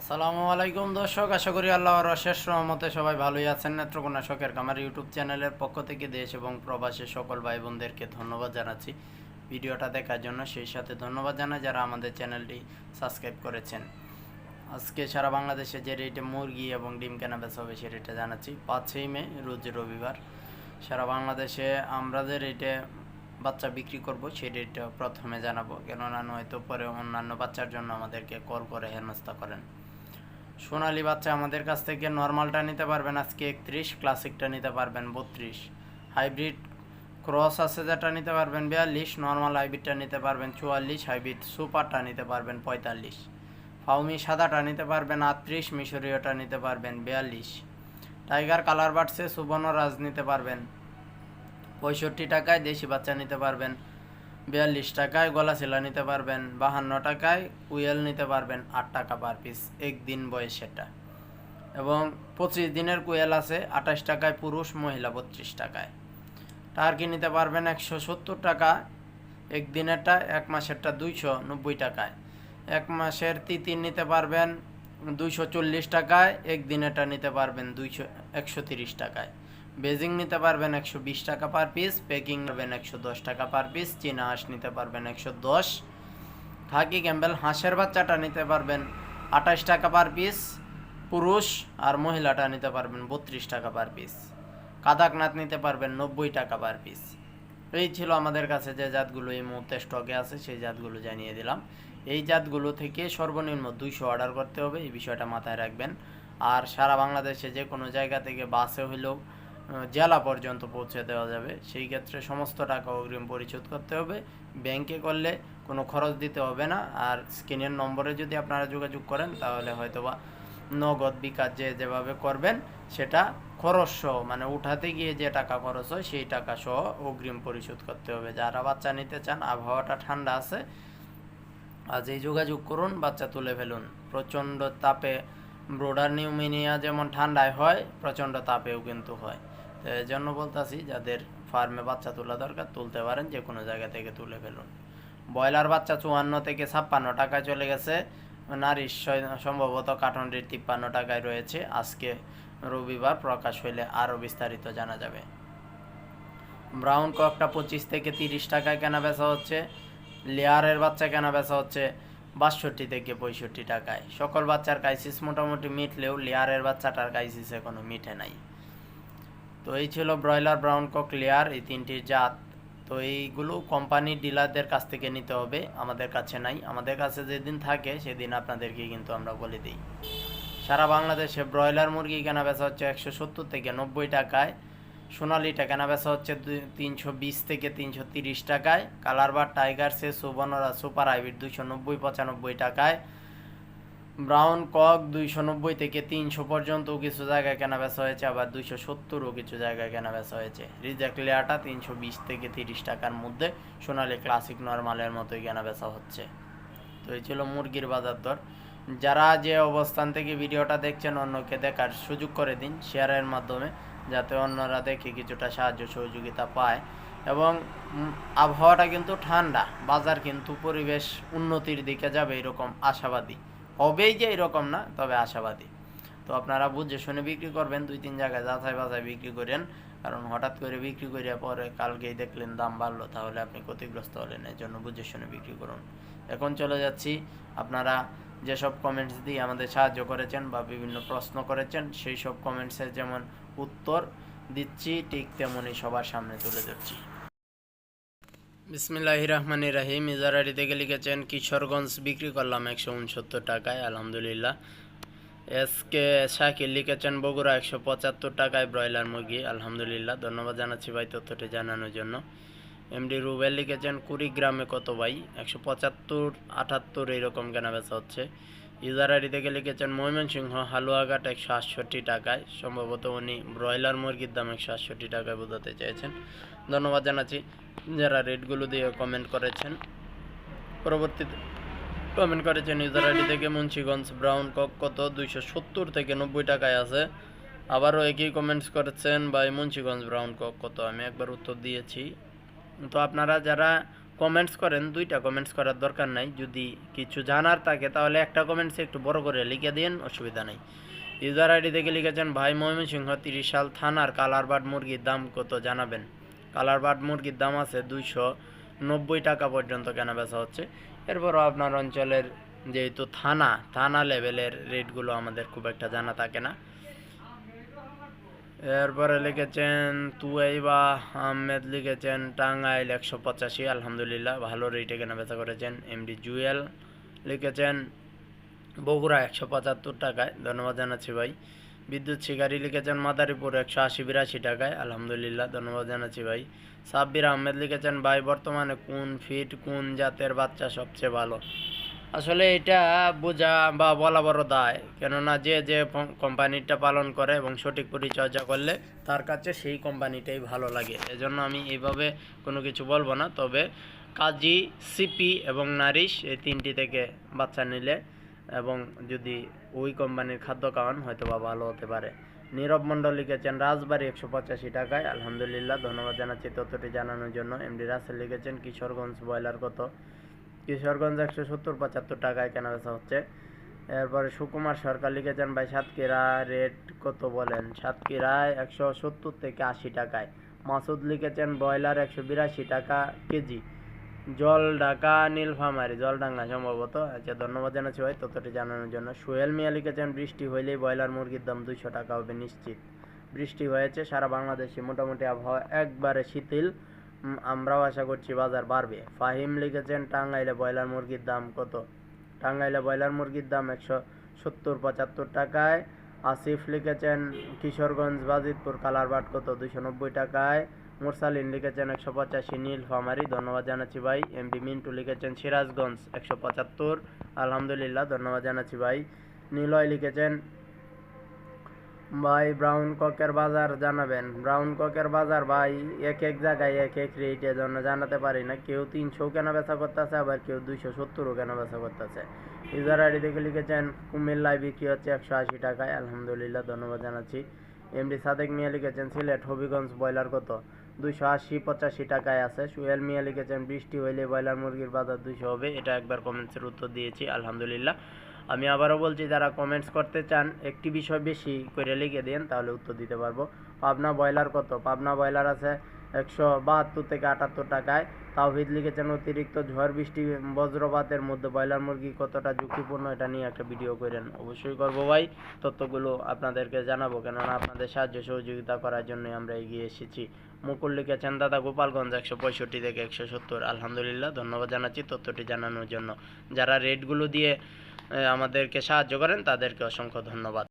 আসসালামু আলাইকুম দর্শক, আশা করি আল্লাহর অশেষ রহমতে সবাই ভালোই আছেন। নেত্রকোনা শখের কামার ইউটিউব চ্যানেলের পক্ষ থেকে দেশ এবং প্রবাসী সকল ভাই বোনদেরকে ধন্যবাদ জানাচ্ছি। ভিডিওটা দেখার জন্য সেই সাথে ধন্যবাদ জানাই যারা আমাদের চ্যানেলটি সাবস্ক্রাইব করেছেন। আজকে সারা বাংলাদেশে যে রেটে মুরগি এবং ডিম কেনা বেচা হবে সে রেটে জানাচ্ছি। পাঁচই মে, রোজ রবিবার। সারা বাংলাদেশে আমরা যে রেটে বাচ্চা বিক্রি করব রেটটা প্রথমে জানাব। কেননা নয়তো পরে অন্যান্য বাচ্চার জন্য আমাদেরকে কল করে হেনস্থা করেন। সোনালি বাচ্চা আমাদের কাছ থেকে নর্মালটা নিতে পারবেন আজকে একত্রিশ ক্লাসিকটা নিতে পারবেন বত্রিশ। হাইব্রিড ক্রস আছে যেটা নিতে পারবেন বিয়াল্লিশ নর্মাল হাইব্রিডটা নিতে পারবেন চুয়াল্লিশ হাইব্রিড সুপারটা নিতে পারবেন পঁয়তাল্লিশ। ফাউমি সাদাটা নিতে পারবেন আটত্রিশ, মিশরীয়টা নিতে পারবেন বিয়াল্লিশ। টাইগার কালার বাড়ছে সুবর্ণ রাজ নিতে পারবেন। পঁয়ষট্টি টাকায় দেশি বাচ্চা নিতে পারবেন, বিয়াল্লিশ টাকায় গলা শিলা নিতে পারবেন, বাহান্ন টাকায় উয়েল নিতে পারবেন, আট টাকা পার পিস, একদিন বয়সেরটা এবং পঁচিশ দিনের কুয়েল আছে, আঠাশ টাকায় পুরুষ, মহিলা বত্রিশ টাকায়। টার্কি নিতে পারবেন একশো সত্তর টাকা, একদিনেরটা, এক মাসেরটা দুইশো নব্বই টাকায়। এক মাসের তিতির নিতে পারবেন দুইশো চল্লিশ টাকায়, একদিনেরটা নিতে পারবেন দুইশো, একশো তিরিশ টাকায়। বেজিং নিতে পারবেন একশো বিশ টাকা পার পিস পেকিং নেবেন একশো দশ টাকা পার পিস চীনা হাঁস নিতে পারবেন একশো দশ। খাকি ক্যাম্বেল হাঁসের বাচ্চাটা নিতে পারবেন আঠাশ টাকা পার পিস পুরুষ আর মহিলাটা নিতে পারবেন বত্রিশ টাকা পার পিস কাদাকনাথ নিতে পারবেন নব্বই টাকা পার পিস এই ছিল আমাদের কাছে যে জাতগুলো এই মুহূর্তে স্টকে আছে সেই জাতগুলো জানিয়ে দিলাম। এই জাতগুলো থেকে সর্বনিম্ন দুইশো অর্ডার করতে হবে এই বিষয়টা মাথায় রাখবেন। আর সারা বাংলাদেশে যে কোনো জায়গা থেকে বাসে হইলেও আহ, জেলা পর্যন্ত পৌঁছে দেওয়া যাবে। সেই ক্ষেত্রে সমস্ত টাকা অগ্রিম পরিশোধ করতে হবে। ব্যাংকে করলে কোনো খরচ দিতে হবে না। আর স্ক্রিনের নম্বরে যদি আপনারা যোগাযোগ করেন, তাহলে হয়তোবা নগদ বিকাশ যে যেভাবে করবেন, সেটা খরচ সহ মানে উঠাতে গিয়ে যে টাকা খরচ হয়, সেই টাকা সহ অগ্রিম পরিশোধ করতে হবে। যারা বাচ্চা নিতে চান, আবহাওয়াটা ঠান্ডা আছে, আজ এই যোগাযোগ করুন, বাচ্চা তুলে ফেলুন। প্রচণ্ড তাপে, ব্রোডার নিউমিনিয়া যেমন ঠান্ডায় হয়, প্রচণ্ড তাপেও কিন্তু হয়। এই জন্য বলতাছি, যাদের ফার্মে বাচ্চা তোলা দরকার, তুলতে পারেন যে কোনো জায়গা থেকে তুলে ফেলুন। ব্রয়লার বাচ্চা চুয়ান্ন থেকে ছাপ্পান্ন টাকায় চলে গেছে। নারীর স- সম্ভবত কার্টনটির তিপ্পান্ন টাকায় রয়েছে। আজকে রবিবার প্রকাশ হইলে আরও বিস্তারিত জানা যাবে। ব্রাউন ককটা পঁচিশ থেকে তিরিশ টাকায় কেনা বেচা হচ্ছে। লেয়ারের বাচ্চা কেনা বেচা হচ্ছে বাষট্টি থেকে পঁয়ষট্টি টাকায়। সকল বাচ্চার কাইসিস মোটামুটি মিটলেও লেয়ারের বাচ্চাটার কাইসিস এখনও মিটে নাই। তো এই ছিল ব্রয়লার ব্রাউন কক লেয়ার, এই তিনটি জাত। তো এইগুলো কোম্পানির ডিলারদের কাছ থেকে নিতে হবে, আমাদের কাছে নাই। আমাদের কাছে যেদিন থাকে, সেদিন আপনাদেরকে কিন্তু আমরা বলে দিই। সারা বাংলাদেশে ব্রয়লার মুরগি কেনা বেচা হচ্ছে একশো সত্তর থেকে নব্বই টাকায় সোনালিটা কেনা বেচা হচ্ছে তিনশো বিশ থেকে তিনশো তিরিশ টাকায় কালার বার টাইগার সে সুবর্ণরা সুপার হাইব্রিড দুইশো নব্বই পঁচানব্বই টাকায় ব্রাউন কক দুইশো নব্বই থেকে তিনশো পর্যন্ত কিছু জায়গায় কেনা বেচা হয়েছে, আবার দুইশো সত্তরও কিছু জায়গায় কেনা বেচা হয়েছে। রিজেক্ট লেয়ারটা তিনশো বিশ থেকে তিরিশ টাকার মধ্যে সোনালি ক্লাসিক নর্মালের মতোই কেনা বেচা হচ্ছে। তো এই ছিল মুরগির বাজার দর। যারা যে অবস্থান থেকে ভিডিওটা দেখছেন, অন্যকে দেখার সুযোগ করে দিন শেয়ারের মাধ্যমে, যাতে অন্যরা দেখে কিছুটা সাহায্য সহযোগিতা পায়। এবং আবহাওয়াটা কিন্তু ঠান্ডা, বাজার কিন্তু পরিবেশ উন্নতির দিকে যাবে এরকম আশাবাদী। হবেই যে এরকম না, তবে আশাবাদী। তো আপনারা বুঝে শুনে বিক্রি করবেন, দুই তিন জায়গায় যাচাই বাছাই বিক্রি করেন। কারণ হঠাৎ করে বিক্রি করিয়া পরে কালকেই দেখলেন দাম বাড়লো, তাহলে আপনি ক্ষতিগ্রস্ত হলেন এর জন্য বুঝে শুনে বিক্রি করুন। এখন চলে যাচ্ছি, আপনারা যেসব কমেন্টস দিয়ে আমাদের সাহায্য করেছেন বা বিভিন্ন প্রশ্ন করেছেন, সেই সব কমেন্টসের যেমন উত্তর দিচ্ছি, ঠিক তেমনই সবার সামনে তুলে ধরছি। বিসমিল্লাহ রহমান রাহিম ইজারারি থেকে লিখেছেন, কিশোরগঞ্জ বিক্রি করলাম একশো উনসত্তর টাকায়, আলহামদুলিল্লাহ। এস কে শাকিল লিখেছেন, বগুড়া একশো পঁচাত্তর টাকায় ব্রয়লার মুরগি, আলহামদুলিল্লাহ। ধন্যবাদ জানাচ্ছি ভাই তথ্যটি জানানোর জন্য। এমডি রুবেল লিখেছেন, কুড়ি গ্রামে কত ভাই? একশো পঁচাত্তর, আটাত্তর এইরকম কেনা বেচা হচ্ছে। ইউজার আইডি থেকে লিখেছেন ময়মনসিংহ, হালুয়াঘাট একশো আটষট্টি টাকায়। সম্ভবত উনি ব্রয়লার মুরগির দাম একশো আটষট্টি টাকায় বোঝাতে চেয়েছেন ধন্যবাদ জানাচ্ছি। যারা রেটগুলো দিয়ে কমেন্ট করেছেন, পরবর্তীতে কমেন্ট করেছেন আইডি থেকে মুন্সিগঞ্জ ব্রাউন কক কত? দুইশো সত্তর থেকে নব্বই টাকায় আছে। আবারও একই কমেন্টস করেছেন বা মুন্সিগঞ্জ ব্রাউন কক কত? আমি একবার উত্তর দিয়েছি। তো আপনারা যারা কমেন্টস করেন, দুইটা কমেন্টস করার দরকার নাই। যদি কিছু জানার থাকে, তাহলে একটা কমেন্টসে একটু বড় করে লিখে দিন অসুবিধা নেই। ইউজার আইডি থেকে লিখেছেন, ভাই ময়মনসিংহ তিরিশ সাল থানার কালার বার্ড মুরগির দাম কত জানাবেন? কালার বার্ড মুরগির দাম আছে দুইশো নব্বই টাকা পর্যন্ত কেনা বেচা হচ্ছে? এরপরও আপনার অঞ্চলের যেহেতু থানা থানা লেভেলের রেটগুলো আমাদের খুব একটা জানা থাকে না। এরপরে লিখেছেন, তুয়াইবা আহমেদ লিখেছেন, টাঙ্গাইল একশো পঁচাশি, আলহামদুলিল্লাহ, ভালো রেটে কেনা বেচা করেছেন এমডি জুয়েল লিখেছেন, বগুড়া একশো পঁচাত্তর টাকায়, ধন্যবাদ জানাচ্ছি ভাই। বিদ্যুৎ শিকারী লিখেছেন, মাদারীপুর একশো আশি বিরাশি টাকায়, আলহামদুলিল্লাহ, ধন্যবাদ জানাচ্ছি ভাই। সাব্বির আহমেদ লিখেছেন, ভাই, বর্তমানে কোন ফিট কোন জাতের বাচ্চা সবচেয়ে ভালো? আসলে এটা বোঝা বা বলা বড় দায়। কেননা যে যে কোম্পানিটা পালন করে এবং সঠিক পরিচর্যা করলে তার কাছে সেই কোম্পানিটাই ভালো লাগে। এজন্য আমি এইভাবে কোনো কিছু বলব না। তবে কাজী সিপি এবং নারিশ এই তিনটি থেকে বাচ্চা নিলে এবং যদি ওই কোম্পানির খাদ্য খাওয়ান হয়তো বা ভালো হতে পারে। নীরব মণ্ডল লিখেছেন, রাজবাড়ি একশো পঁচাশি টাকায়। আলহামদুলিল্লাহ, ধন্যবাদ জানাচ্ছি তথ্যটি জানানোর জন্য। এমডি রাসেল লিখেছেন, কিশোরগঞ্জ ব্রয়লার কত? কিশোরগঞ্জ একশো সত্তর, পঁচাত্তর টাকায় কেনা বেচা হচ্ছে। এরপরে সুকুমার সরকার লিখেছেন, ভাই, সাতক্ষীরা রেট কত বলেন? সাতক্ষীরায় একশো সত্তর থেকে আশি টাকায়। মাসুদ লিখেছেন, ব্রয়লার একশো বিরাশি টাকা কেজি। জল ঢাকা নীলফামারি। জলডাঙ্গা সম্ভবত। আচ্ছা ধন্যবাদ জানাচ্ছি ভাই তথ্যটি জানানোর জন্য। সোহেল মিয়া লিখেছেন, বৃষ্টি হইলেই ব্রয়লার মুরগির দাম দুইশো টাকা হবে নিশ্চিত। বৃষ্টি হয়েছে, সারা বাংলাদেশে মোটামুটি আবহাওয়া একবারে শিথিল। আমরাও আশা করছি বাজার বাড়বে। ফাহিম লিখেছেন, টাঙ্গাইলে ব্রয়লার মুরগির দাম কত? টাঙ্গাইলে ব্রয়লার মুরগির দাম একশো সত্তর পঁচাত্তর টাকায়। আসিফ লিখেছেন, কিশোরগঞ্জ, বাজিতপুর, কালারবাট কত? দুইশো নব্বই টাকায়। মুরসালিন লিখেছেন, একশো পঁচাশি নীল ফামারি ধন্যবাদ জানাচ্ছি ভাই। এমবি মিন্টু লিখেছেন, সিরাজগঞ্জ, একশো পঁচাত্তর। আলহামদুলিল্লাহ, ধন্যবাদ জানাচ্ছি ভাই। নীলয় লিখেছেন ভাই ব্রাউন ককের বাজার জানাবেন। ব্রাউন ককের বাজার ভাই, এক এক জায়গায় এক এক রেট জন্য জানাতে পারি না। কেউ তিনশো কেনা বেচা করতেছে, আবার কেউ দুইশো সত্তরও কেনা বেচা করতেছে। ইউজার আইডি থেকে লিখেছেন কুমিল্লায় বিক্রি হচ্ছে একশো আশি টাকায়। আলহামদুলিল্লাহ, ধন্যবাদ জানাচ্ছি। এমডি সাদেক মিয়া লিখেছেন, সিলেট, হবিগঞ্জ ব্রয়লার কত? দুইশো আশি পঁচাশি টাকায় আছে। সুহেল মিয়া লিখেছেন, বৃষ্টি হইলে ব্রয়লার মুরগির বাজার দুইশো হবে। এটা একবার কমেন্টসের উত্তর দিয়েছি। আলহামদুলিল্লাহ। আমি আবারও বলছি, যারা কমেন্টস করতে চান, একটি বিষয় বেশি করে লিখে দিন, তাহলে উত্তর দিতে পারব। পাবনা ব্রয়লার কত? পাবনা ব্রয়লার আছে একশো বাহাত্তর থেকে আটাত্তর টাকায়। তাওহিদ লিখেছেন, অতিরিক্ত ঝড় বৃষ্টি, বজ্রপাতের মধ্যে ব্রয়লার মুরগি কতটা ঝুঁকিপূর্ণ, এটা নিয়ে একটা ভিডিও করেন। অবশ্যই করব ভাই, তথ্যগুলো আপনাদেরকে জানাব, কেননা আপনাদের সাহায্য সহযোগিতা করার জন্য আমরা এগিয়ে এসেছি। মুকুল লিখেছেন, দাদা গোপালগঞ্জ একশো পঁয়ষট্টি থেকে একশো সত্তর। আলহামদুলিল্লাহ, ধন্যবাদ জানাচ্ছি তথ্যটি জানানোর জন্য। যারা রেটগুলো দিয়ে আমাদেরকে সাহায্য করেন তাদেরকে অসংখ্য ধন্যবাদ।